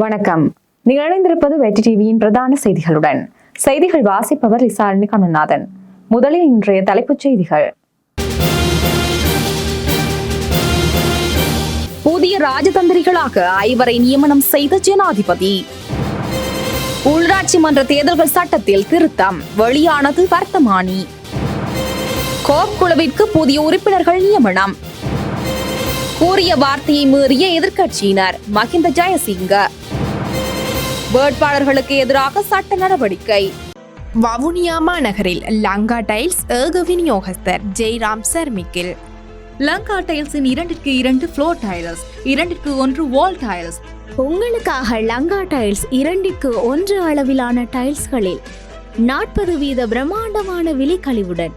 வணக்கம். நீங்கள் இணைந்திருப்பது வெற்றி டிவியின் பிரதான செய்திகளுடன். செய்திகள் வாசிப்பவர் ரிசாலினி கமல்நாதன் முதலில் இன்றைய தலைப்புச் செய்திகள். புதிய ராஜதந்திரிகளாக ஐவரை நியமனம் செய்த ஜனாதிபதி. உள்ளாட்சி மன்ற தேர்தல்கள் சட்டத்தில் திருத்தம். வெளியானது வர்த்தமானி. கோப் குழுவிற்கு புதிய உறுப்பினர்கள் நியமனம். கூறிய வார்த்தையை மீறிய எதிர்க்கட்சியினர் மஹிந்த ஜெயசிங்க. வேட்பாளர்களுக்கு எதிராக சட்ட நடவடிக்கை. வவுனியா மாநகரில் லங்கா டைல்ஸ் ஏக விநியோகஸ்தர் ஜெய்ராம் சர்மிக்கில். லங்கா டைல்ஸின் இரண்டிற்கு இரண்டு ஃப்ளோர் டைல்ஸ் இரண்டிற்கு ஒன்று வால் டைல்ஸ் உங்களுக்காக லங்கா டைல்ஸ் இரண்டிற்கு ஒன்று அளவிலான டைல்ஸ்களில் நாற்பது வீத பிரம்மாண்டமான விலைக்கழிவுடன்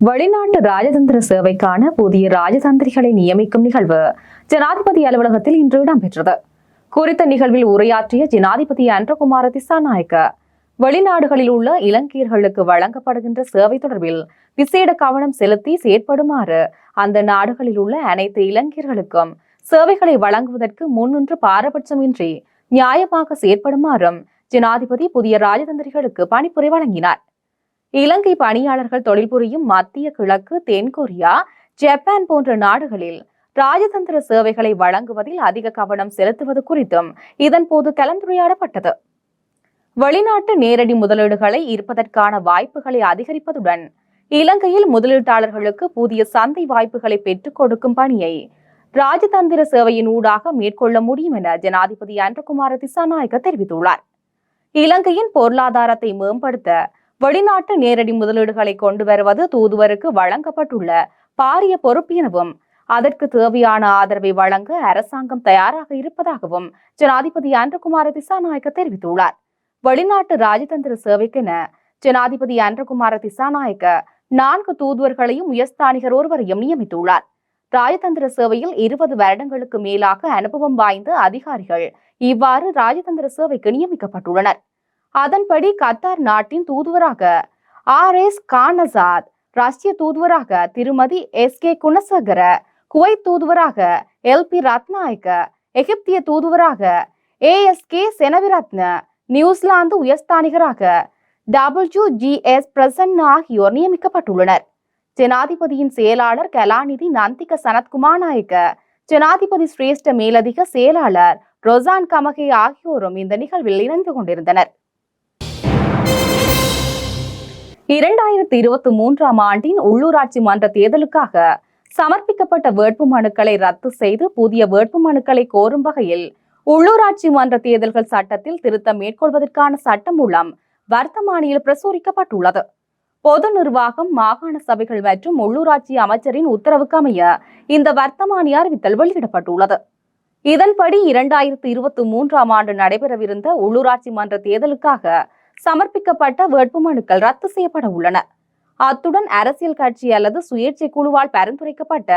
வெளிநாட்டு ராஜதந்திர சேவைக்கான புதிய ராஜதந்திரிகளை நியமிக்கும் நிகழ்வு ஜனாதிபதி அலுவலகத்தில் இன்று இடம்பெற்றது. குறித்த நிகழ்வில் உரையாற்றிய ஜனாதிபதி அன்றகுமார திசாநாயக்க வெளிநாடுகளில் உள்ள இலங்கையர்களுக்கு வழங்கப்படுகின்ற சேவை தொடர்பில் விசேட கவனம் செலுத்தி செயற்படுமாறு அந்த நாடுகளில் உள்ள அனைத்து இலங்கையர்களுக்கும் சேவைகளை வழங்குவதற்கு முன்னின்று பாரபட்சமின்றி நியாயமாக செயற்படுமாறும் ஜனாதிபதி புதிய ராஜதந்திரிகளுக்கு பணிப்புரை வழங்கினார். இலங்கை பணியாளர்கள் தொழில் புரியும் மத்திய கிழக்கு தென்கொரியா ஜப்பான் போன்ற நாடுகளில் ராஜதந்திர சேவைகளை வழங்குவதில் அதிக கவனம் செலுத்துவது குறித்தும் இதன்போது கலந்துரையாடப்பட்டது. வெளிநாட்டு நேரடி முதலீடுகளை ஈர்ப்பதற்கான வாய்ப்புகளை அதிகரிப்பதுடன் இலங்கையில் முதலீட்டாளர்களுக்கு புதிய சந்தை வாய்ப்புகளை பெற்றுக் கொடுக்கும் பணியை ராஜதந்திர சேவையின் ஊடாக மேற்கொள்ள முடியும் என ஜனாதிபதி அன்றகுமார திசாநாயக்க தெரிவித்துள்ளார். இலங்கையின் பொருளாதாரத்தை மேம்படுத்த வெளிநாட்டு நேரடி முதலீடுகளை கொண்டு வருவது தூதுவருக்கு வழங்கப்பட்டுள்ள பாரிய பொறுப்பு எனவும் அதற்கு தேவையான ஆதரவை வழங்க அரசாங்கம் தயாராக இருப்பதாகவும் ஜனாதிபதி அன்றகுமார திசாநாயக்க தெரிவித்துள்ளார். வெளிநாட்டு ராஜதந்திர சேவைக்கென ஜனாதிபதி அன்றகுமார திசாநாயக்க நான்கு தூதுவர்களையும் உயர்ஸ்தானிகர் ஒருவரையும் நியமித்துள்ளார். ராஜதந்திர சேவையில் இருபது வருடங்களுக்கு மேலாக அனுபவம் வாய்ந்த அதிகாரிகள் இவ்வாறு ராஜதந்திர சேவைக்கு நியமிக்கப்பட்டுள்ளனர். அதன்படி கத்தார் நாட்டின் தூதுவராக ஆர் எஸ் கானசாத் ரஷ்ய தூதுவராக திருமதி எஸ். கே. குணசகர குவைத் தூதுவராக எல். பி. ரத்நாயக்க எகிப்திய தூதுவராக A. S. K. Seneviratne New Zealand உயர்ஸ்தானிகராக W. G. S. Prasanna ஆகியோர் நியமிக்கப்பட்டுள்ளனர். ஜனாதிபதியின் செயலாளர் கலாநிதி நந்திக சனத்குமார் நாயக்க ஜனாதிபதி சிரேஷ்ட மேலதிக செயலாளர் ரொசான் கமகே ஆகியோரும் இந்த நிகழ்வில் இணைந்து கொண்டிருந்தனர். இரண்டாயிரத்தி இருபத்தி மூன்றாம் ஆண்டின் உள்ளூராட்சி மன்ற தேர்தலுக்காக சமர்ப்பிக்கப்பட்ட வேட்புமனுக்களை ரத்து செய்து புதிய வேட்புமனுக்களை கோரும் வகையில் உள்ளூராட்சி மன்ற தேர்தல்கள் சட்டத்தில் திருத்தம் மேற்கொள்வதற்கான சட்ட மூலம் வர்த்தமானியில் பிரசுரிக்கப்பட்டுள்ளது. பொது நிர்வாகம் மாகாண சபைகள் மற்றும் உள்ளூராட்சி அமைச்சரின் உத்தரவுக்கு அமைய இந்த வர்த்தமானி அறிவித்தல் வெளியிடப்பட்டுள்ளது. இதன்படி இரண்டாயிரத்தி இருபத்தி மூன்றாம் ஆண்டு நடைபெறவிருந்த உள்ளூராட்சி மன்ற தேர்தலுக்காக சமர்ப்பிக்கப்பட்ட வேட்புமனுக்கள் ரத்து செய்யப்பட உள்ளன. அத்துடன் அரசியல் கட்சி அல்லது சுயேட்சை குழுவால் பரிந்துரைக்கப்பட்ட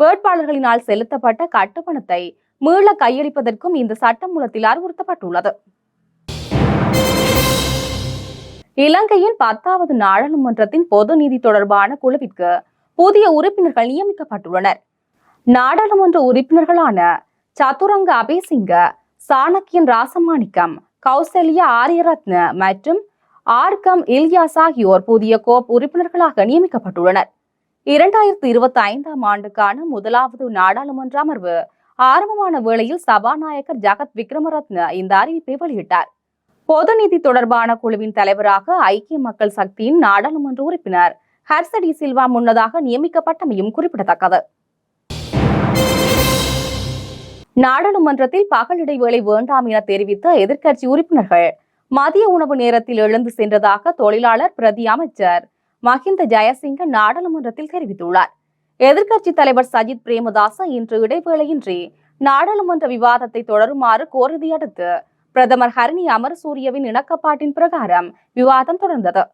வேட்பாளர்களினால் செலுத்தப்பட்ட கட்டுப்பணத்தை மீள கையளிப்பதற்கும் இந்த சட்டமூலத்தில் அறிவுறுத்தப்பட்டுள்ளது. இலங்கையின் பத்தாவது நாடாளுமன்றத்தின் பொது நிதி தொடர்பான குழுவிற்கு புதிய உறுப்பினர்கள் நியமிக்கப்பட்டுள்ளனர். நாடாளுமன்ற உறுப்பினர்களான சதுரங்க அபேசிங்க சாணக்கியன் ராசமாணிக்கம் கௌசல்யா ஆரியரத்ன மற்றும் ஆர்கம் இல்யாஸ் ஆகியோர் புதிய கோப் உறுப்பினர்களாக நியமிக்கப்பட்டுள்ளனர். இரண்டாயிரத்தி இருபத்தி ஐந்தாம் ஆண்டுக்கான முதலாவது நாடாளுமன்ற அமர்வு ஆரம்பமான வேளையில் சபாநாயகர் ஜகத் விக்ரமரத்ன இந்த அறிவிப்பை வெளியிட்டார். பொது நிதி தொடர்பான குழுவின் தலைவராக ஐக்கிய மக்கள் சக்தியின் நாடாளுமன்ற உறுப்பினர் ஹர்சடி சில்வா முன்னதாக நியமிக்கப்பட்டமையும் குறிப்பிடத்தக்கது. நாடாளுமன்றத்தில் பகல் இடைவேளை வேண்டாம் என தெரிவித்த எதிர்க்கட்சி உறுப்பினர்கள் மதிய உணவு நேரத்தில் எழுந்து சென்றதாக தொழிலாளர் பிரதி அமைச்சர் மஹிந்த ஜெயசிங்க நாடாளுமன்றத்தில் தெரிவித்துள்ளார். எதிர்க்கட்சி தலைவர் சஜித் பிரேமதாச இன்று இடைவேளையின்றி நாடாளுமன்ற விவாதத்தை தொடருமாறு கோரியதை அடுத்து பிரதமர் ஹரணி அமரசூரியவின் இணக்கப்பாட்டின் பிரகாரம் விவாதம் தொடர்ந்தது.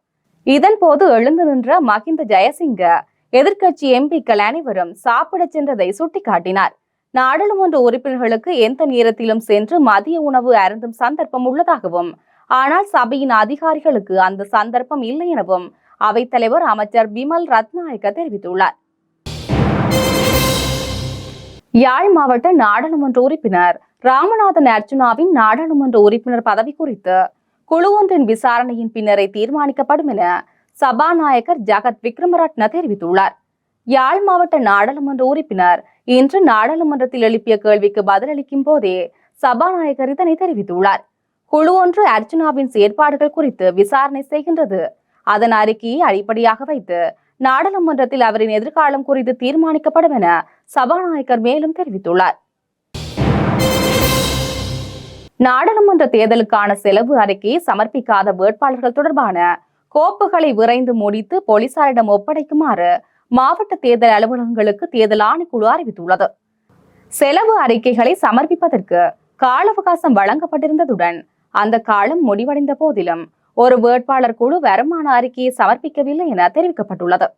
இதன்போது எழுந்து நின்ற மஹிந்த ஜெயசிங்க எதிர்க்கட்சி எம்பிக்கள் அனைவரும் சாப்பிடச் சென்றதை சுட்டிக்காட்டினார். நாடாளுமன்ற உறுப்பினர்களுக்கு எந்த நேரத்திலும் சென்று மதிய உணவு அருந்தும் சந்தர்ப்பம் உள்ளதாகவும் ஆனால் சபையின் அதிகாரிகளுக்கு அந்த சந்தர்ப்பம் இல்லை எனவும் அவைத்தலைவர் அமைச்சர் பிமல் ரத்நாயக்க தெரிவித்துள்ளார். யாழ் மாவட்ட நாடாளுமன்ற உறுப்பினர் ராமநாதன் அர்ஜுனாவின் நாடாளுமன்ற உறுப்பினர் பதவி குறித்து குழு ஒன்றின் விசாரணையின் பின்னரே தீர்மானிக்கப்படும் என சபாநாயகர் ஜகத் விக்ரமரட்ன தெரிவித்துள்ளார். யாழ் மாவட்ட நாடாளுமன்ற உறுப்பினர் இன்று நாடாளுமன்றத்தில் எழுப்பிய கேள்விக்கு பதிலளிக்கும் போதே சபாநாயகர் இதனை தெரிவித்துள்ளார். குழு ஒன்று அர்ஜுனாவின் செயற்பாடுகள் குறித்து விசாரணை செய்கின்றது. அதன் அறிக்கையை அடிப்படையாக வைத்து நாடாளுமன்றத்தில் அவரின் எதிர்காலம் குறித்து தீர்மானிக்கப்படும் என சபாநாயகர் மேலும் தெரிவித்துள்ளார். நாடாளுமன்ற தேர்தலுக்கான செலவு அறிக்கையை சமர்ப்பிக்காத வேட்பாளர்கள் தொடர்பான கோப்புகளை விரைந்து முடித்து போலீசாரிடம் ஒப்படைக்குமாறு மாவட்ட தேர்தல் அலுவலகங்களுக்கு தேர்தல் ஆணைக்குழு அறிவித்துள்ளது. செலவு அறிக்கைகளை சமர்ப்பிப்பதற்கு கால அவகாசம் வழங்கப்பட்டிருந்ததுடன் அந்த காலம் முடிவடைந்த போதிலும் ஒரு வேட்பாளர் குழு வருமான அறிக்கையை சமர்ப்பிக்கவில்லை என தெரிவிக்கப்பட்டுள்ளது.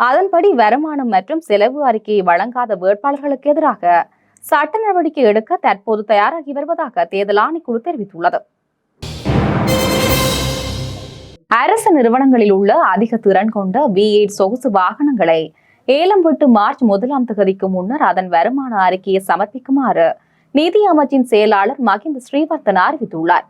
அதன்படி வருமானம் மற்றும் செலவு அறிக்கையை வழங்காத வேட்பாளர்களுக்கு எதிராக சட்ட நடவடிக்கை எடுக்க தற்போது தயாராகி வருவதாக தேர்தல் ஆணைக்குழு தெரிவித்துள்ளது. அரசு நிறுவனங்களில் உள்ள அதிக திறன் கொண்ட வி எயிட் சொகுசு வாகனங்களை ஏலம் விட்டு மார்ச் முதலாம் தேதிக்கு முன்னர் அதன் வருமான அறிக்கையை சமர்ப்பிக்குமாறு நிதி அமைச்சின் செயலாளர் மகிந்த ஸ்ரீவர்த்தன் அறிவித்துள்ளார்.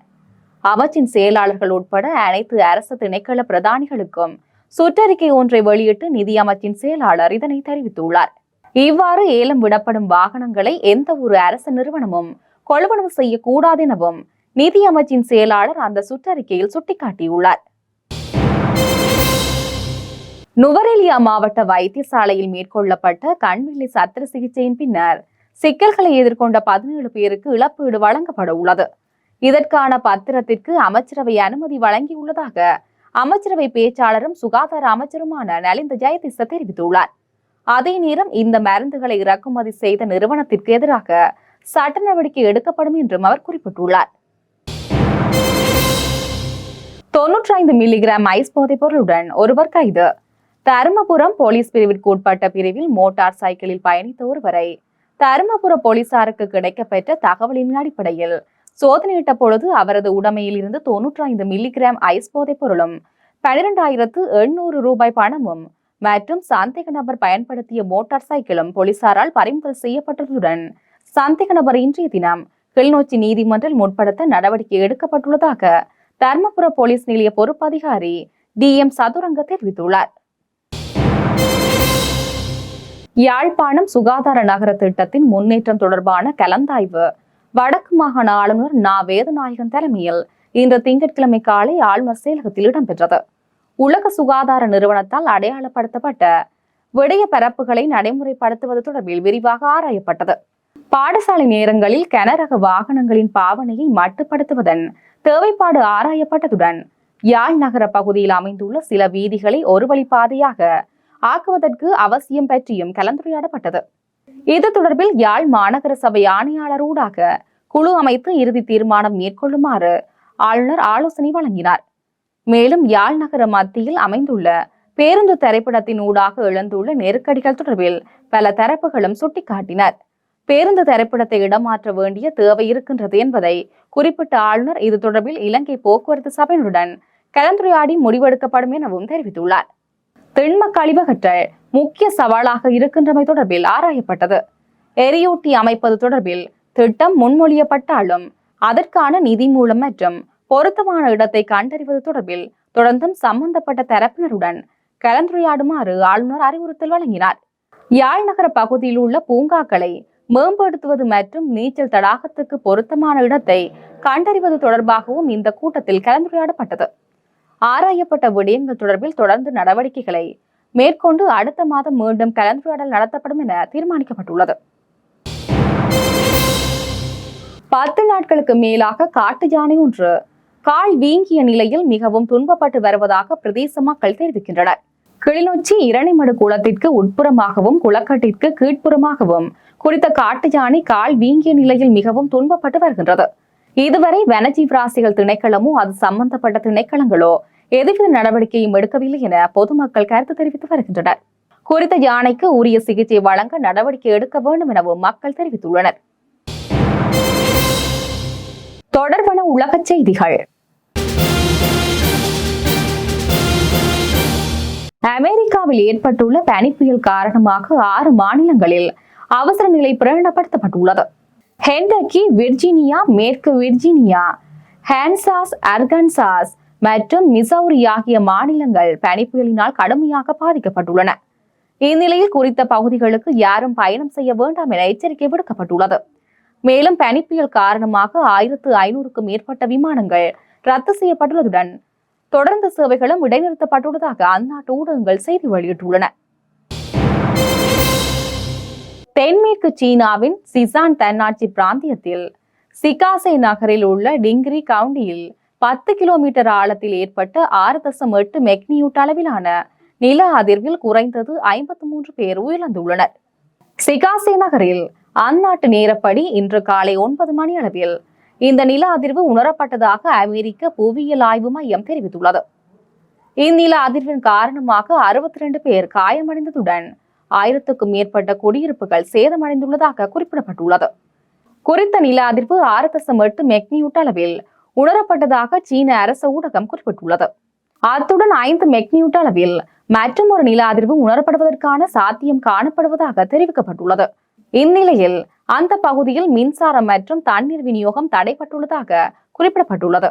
அமைச்சின் செயலாளர்கள் உட்பட அனைத்து அரசு திணைக்கள பிரதானிகளுக்கும் சுற்றறிக்கை ஒன்றை வெளியிட்டு நிதி அமைச்சின் செயலாளர் இதனை தெரிவித்துள்ளார். இவ்வாறு ஏலம் விடப்படும் வாகனங்களை எந்த ஒரு அரசு நிறுவனமும் கொள்வனவு செய்யக்கூடாது எனவும் நிதி அமைச்சின் செயலாளர் அந்த சுற்றறிக்கையில் சுட்டிக்காட்டியுள்ளார். நுவரெலியா மாவட்ட வைத்தியசாலையில் மேற்கொள்ளப்பட்ட கண்வெள்ளி சத்திர சிகிச்சையின் பின்னர் சிக்கல்களை எதிர்கொண்ட பதினேழு பேருக்கு இழப்பீடு வழங்கப்பட உள்ளது. இதற்கான பத்திரத்திற்கு அமைச்சரவை அனுமதி வழங்கியுள்ளதாக அமைச்சரவை பேச்சாளரும் சுகாதார அமைச்சருமான நலிந்த ஜெயதிச தெரிவித்துள்ளார். அதே நேரம் இந்த மருந்துகளை இறக்குமதி செய்த நிறுவனத்திற்கு எதிராக சட்ட நடவடிக்கை எடுக்கப்படும் என்றும் அவர் குறிப்பிட்டுள்ளார். தொன்னூற்றி ஐந்து மில்லிகிராம் ஐஸ் போதைப் பொருளுடன் ஒருவர் கைது. தருமபுரம் போலீஸ் பிரிவிற்கு உட்பட்ட பிரிவில் மோட்டார் சைக்கிளில் பயணித்த ஒருவரை தருமபுர போலீசாருக்கு கிடைக்கப்பெற்ற தகவலின் அடிப்படையில் சோதனையிட்ட பொழுது அவரது உடமையில் இருந்து தொன்னூற்றி ஐந்து மில்லிகிராம் ஐஸ் போதைப் பொருளும் பனிரெண்டாயிரத்து எண்ணூறு ரூபாய் பணமும் மற்றும் சந்தேக நபர் பயன்படுத்திய மோட்டார் சைக்கிளும் போலீசாரால் பறிமுதல் செய்யப்பட்டதுடன் சந்தேக நபர் இன்றைய தினம் கிளிநொச்சி நீதிமன்றில் முற்படுத்த நடவடிக்கை எடுக்கப்பட்டுள்ளதாக தர்மபுர போலீஸ் நிலைய பொறுப்பதிகாரி டி எம் சதுரங்க தெரிவித்துள்ளார். யாழ்ப்பாணம் சுகாதார நகர திட்டத்தின் முன்னேற்றம் தொடர்பான கலந்தாய்வு. வடக்கு மாகாண ஆளுநர் நா. வேதநாயகன் தலைமையில் இன்று திங்கட்கிழமை காலை ஆளுநர் செயலகத்தில் இடம்பெற்றது. உலக சுகாதார நிறுவனத்தால் அடையாளப்படுத்தப்பட்ட விடய பரப்புகளை நடைமுறைப்படுத்துவது தொடர்பில் விரிவாக ஆராயப்பட்டது. பாடசாலை நேரங்களில் கனரக வாகனங்களின் பாவனையை மட்டுப்படுத்துவதன் தேவைப்பாடு ஆராயப்பட்டதுடன் யாழ் நகர பகுதியில் அமைந்துள்ள சில வீதிகளை ஒரு வழிப்பாதையாக ஆக்குவதற்கு அவசியம் பற்றியும் கலந்துரையாடப்பட்டது. இது தொடர்பில் யாழ் மாநகர சபை ஆணையாளரூடாக குழு அமைத்து இறுதி தீர்மானம் மேற்கொள்ளுமாறு ஆளுநர் ஆலோசனை வழங்கினார். மேலும் யாழ் நகர மத்தியில் அமைந்துள்ள பேருந்து திரைப்படத்தின் ஊடாக எழுந்துள்ள நெருக்கடிகள் தொடர்பில் பல தரப்புகளும் சுட்டிக்காட்டினர். பேருந்து திரைப்படத்தை இடமாற்ற வேண்டிய தேவை இருக்கின்றது என்பதை குறிப்பிட்ட ஆளுநர் இது தொடர்பில் இலங்கை போக்குவரத்து சபையினருடன் கலந்துரையாடி முடிவெடுக்கப்படும் எனவும் தெரிவித்துள்ளார். திண்ம கழிவகற்றல் முக்கிய சவாலாக இருக்கின்றமை தொடர்பில் ஆராயப்பட்டது. எரியூட்டி அமைப்பது தொடர்பில் திட்டம் முன்மொழியப்பட்டாலும் அதற்கான நிதி மூலம் மற்றும் பொருத்தமான இடத்தை கண்டறிவது தொடர்பில் தொடர்ந்தும் சம்பந்தப்பட்ட தரப்பினருடன் கலந்துரையாடுமாறு ஆளுநர் அறிவுறுத்தல் வழங்கினார். யாழ் நகர பகுதியில் உள்ள பூங்காக்களை மேம்படுத்துவது மற்றும் நீச்சல் தடாகத்துக்கு பொருத்தமான இடத்தை கண்டறிவது தொடர்பாகவும் இந்த கூட்டத்தில் கலந்துரையாடப்பட்டது. ஆராயப்பட்ட விடயங்கள் தொடர்பில் தொடர்ந்து நடவடிக்கைகளை மேற்கொண்டு அடுத்த மாதம் மீண்டும் கலந்துரையாடல் நடத்தப்படும் என தீர்மானிக்கப்பட்டுள்ளது. பத்து நாட்களுக்கு மேலாக காட்டு யானை ஒன்று கால் வீங்கிய நிலையில் மிகவும் துன்பப்பட்டு வருவதாக பிரதேச மக்கள் தெரிவிக்கின்றனர். கிளிநொச்சி இரணிமடு குளத்திற்கு உட்புறமாகவும் குளக்கட்டிற்கு கீழ்ப்புறமாகவும் குறித்த காட்டு யானை கால் வீங்கிய நிலையில் மிகவும் துன்பப்பட்டு வருகின்றது. இதுவரை வனஜீவராசிகள் திணைக்களமோ அது சம்பந்தப்பட்ட திணைக்களங்களோ எதுவித நடவடிக்கையும் எடுக்கவில்லை என பொதுமக்கள் கருத்து தெரிவித்து வருகின்றனர். குறித்த யானைக்கு உரிய சிகிச்சை வழங்க நடவடிக்கை எடுக்க வேண்டும் எனவும் மக்கள் தெரிவித்துள்ளனர். தொடர்பான உலகச் செய்திகள். அமெரிக்காவில் ஏற்பட்டுள்ள பனிப்புயல் காரணமாக ஆறு மாநிலங்களில் அவசர நிலை பிரகடனப்படுத்தப்பட்டுள்ளது. ஹெண்டக்கி விர்ஜீனியா மேற்கு விர்ஜீனியா. ஹான்சாஸ் அர்கன்சாஸ் மற்றும் மிசௌரி ஆகிய மாநிலங்கள் பனிப்புயலினால் கடுமையாக பாதிக்கப்பட்டுள்ளன. இந்நிலையில் குறித்த பகுதிகளுக்கு யாரும் பயணம் செய்ய வேண்டாம் என எச்சரிக்கை விடுக்கப்பட்டுள்ளது. மேலும் பனிப்புயல் காரணமாக ஆயிரத்து ஐநூறுக்கும் மேற்பட்ட விமானங்கள் ரத்து செய்யப்பட்டுள்ளதுடன் தொடர்ந்து சேவைகளும் இடைநிறுத்தப்பட்டுள்ளதாக அந்நாட்டு ஊடகங்கள் செய்தி வெளியிட்டுள்ளன. தென்மேற்கு சீனாவின் சிசான் தன்னாட்சி பிராந்தியத்தில் சிகாசே நகரில் உள்ள டிங்கிரி கவுண்டியில் பத்து கிலோமீட்டர் ஆழத்தில் ஏற்பட்ட ஆறு தசம் எட்டு மெக்னியூட் அளவிலான நில அதிர்வில் குறைந்தது ஐம்பத்தி மூன்று பேர் உயிரிழந்துள்ளனர். சிகாசே நகரில் அந்நாட்டு நேரப்படி இன்று காலை ஒன்பது மணி அளவில் இந்த நில அதிர்வு உணரப்பட்டதாக அமெரிக்க புவியியல் ஆய்வு மையம் தெரிவித்துள்ளது. இந்நில அதிர்வின் காரணமாக அறுபத்தி ரெண்டு பேர் காயமடைந்ததுடன் ஆயிரத்துக்கும் மேற்பட்ட குடியிருப்புகள் சேதமடைந்துள்ளதாக குறிப்பிடப்பட்டுள்ளது. குறித்த நில அதிர்வு ஆறு தசம் எட்டு மெக்னியூட் அளவில் உணரப்பட்டதாக சீன அரசு ஊடகம் குறிப்பிட்டுள்ளது. அத்துடன் ஐந்து மெக்னியூட் அளவில் மற்றும் ஒரு நில அதிர்வு உணரப்படுவதற்கான சாத்தியம் காணப்படுவதாக தெரிவிக்கப்பட்டுள்ளது. இந்நிலையில் அந்த பகுதியில் மின்சாரம் மற்றும் தண்ணீர் விநியோகம் தடைப்பட்டுள்ளதாக குறிப்பிடப்பட்டுள்ளது.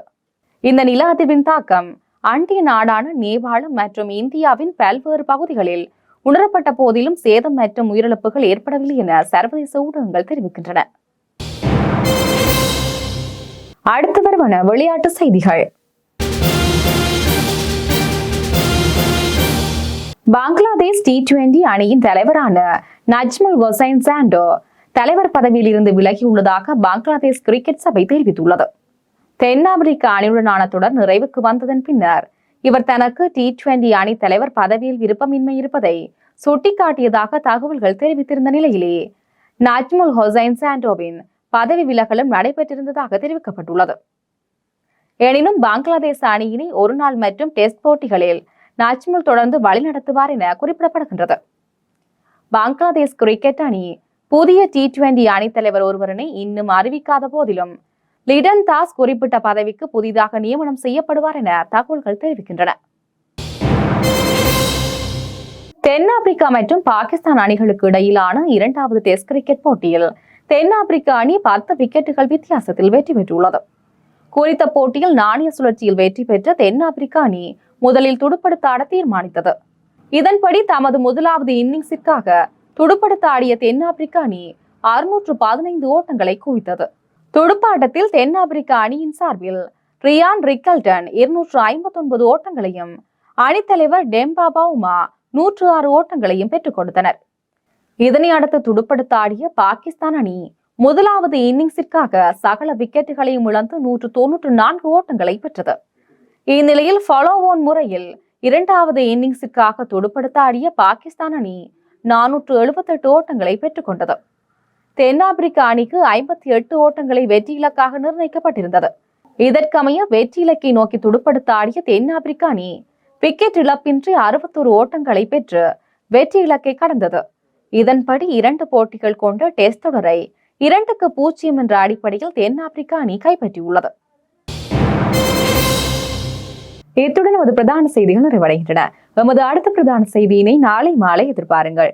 இந்த நில அதிர்வின் தாக்கம் அண்டிய நாடான நேபாளம் மற்றும் இந்தியாவின் பல்வேறு பகுதிகளில் உணரப்பட்ட போதிலும் சேதம் மற்றும் உயிரிழப்புகள் ஏற்படவில்லை என சர்வதேச ஊடகங்கள் தெரிவிக்கின்றன. அடுத்து வருவன விளையாட்டு செய்திகள். பங்களாதேஷ் டி டுவெண்டி அணியின் தலைவரான நஜ்முல் ஹொசைன் சாண்டோ தலைவர் பதவியில் இருந்து விலகியுள்ளதாக பங்களாதேஷ் கிரிக்கெட் சபை தெரிவித்துள்ளது. தென்னாப்பிரிக்க அணியுடனான தொடர் நிறைவுக்கு வந்ததன் பின்னர் இவர் தனக்கு டி டுவெண்டி அணி தலைவர் பதவியில் விருப்பமின்மை இருப்பதை சுட்டிக்காட்டியதாக தகவல்கள் தெரிவித்திருந்த நிலையிலே நஜ்முல் ஹொசைன் சாண்டோவின் பதவி விலகலும் நடைபெற்றிருந்ததாக தெரிவிக்கப்பட்டுள்ளது. எனினும் பங்களாதேஷ் அணியினை ஒருநாள் மற்றும் டெஸ்ட் போட்டிகளில் நஜ்முல் தொடர்ந்து வழிநடத்துவார் என குறிப்பிடப்படுகின்றது. பங்களாதேஷ் கிரிக்கெட் அணி புதிய டி டுவெண்டி அணித்தலைவர் ஒருவரினை இன்னும் அறிவிக்காத போதிலும் லிடன் தாஸ் குறிப்பிட்ட பதவிக்கு புதிதாக நியமனம் செய்யப்படுவார் என தகவல்கள் தெரிவிக்கின்றன. தென்னாப்பிரிக்கா மற்றும் பாகிஸ்தான் அணிகளுக்கு இடையிலான இரண்டாவது டெஸ்ட் கிரிக்கெட் போட்டியில் தென்னாப்பிரிக்க அணி பத்து விக்கெட்டுகள் வித்தியாசத்தில் வெற்றி பெற்றுள்ளது. குறித்த போட்டியில் நாணய சுழற்சியில் வெற்றி பெற்ற தென்னாப்பிரிக்க அணி முதலில் துடுப்படுத்த ஆட தீர்மானித்தது. இதன்படி தமது முதலாவது இன்னிங்ஸிற்காக துடுப்படுத்த ஆடிய தென்னாப்பிரிக்க அணி அறுநூற்று பதினைந்து ஓட்டங்களை குவித்தது. துடுப்பாட்டத்தில் தென்னாப்பிரிக்க அணியின் சார்பில் ரியான் ரிக்கல்டன் இருநூற்று ஐம்பத்தி ஒன்பது ஓட்டங்களையும் அணித்தலைவர் டெம்பா பவுமா நூற்று ஆறு ஓட்டங்களையும் பெற்றுக் கொடுத்தனர். இதனை அடுத்து துடுப்படுத்த ஆடிய பாகிஸ்தான் அணி முதலாவது இன்னிங்ஸிற்காக சகல விக்கெட்டுகளையும் இழந்து நூற்று தொன்னூற்று நான்கு ஓட்டங்களை பெற்றது. இந்நிலையில் ஃபாலோ ஓன் முறையில் இரண்டாவது இன்னிங்ஸிற்காக துடுப்படுத்த ஆடிய பாகிஸ்தான் அணி நானூற்று எழுபத்தெட்டு ஓட்டங்களை பெற்றுக்கொண்டது தென்னாப்பிரிக்க அணிக்கு ஐம்பத்தி எட்டு ஓட்டங்களை வெற்றி இலக்காக நிர்ணயிக்கப்பட்டிருந்தது. இதற்கமைய வெற்றி இலக்கை நோக்கி துடுப்படுத்த ஆடிய தென்னாப்பிரிக்க அணி விக்கெட் இழப்பின்றி அறுபத்தொரு ஓட்டங்களை பெற்று வெற்றி இலக்கை கடந்தது. இதன்படி இரண்டு போட்டிகள் கொண்ட டெஸ்ட் தொடரை இரண்டுக்கு பூஜ்ஜியம் என்ற அடிப்படையில் தென்னாப்பிரிக்க அணி கைப்பற்றியுள்ளது. இத்துடன் நமது பிரதான செய்திகள் நிறைவடைகின்றன. எமது அடுத்த பிரதான செய்தியினை நாளை மாலை எதிர்பாருங்கள்.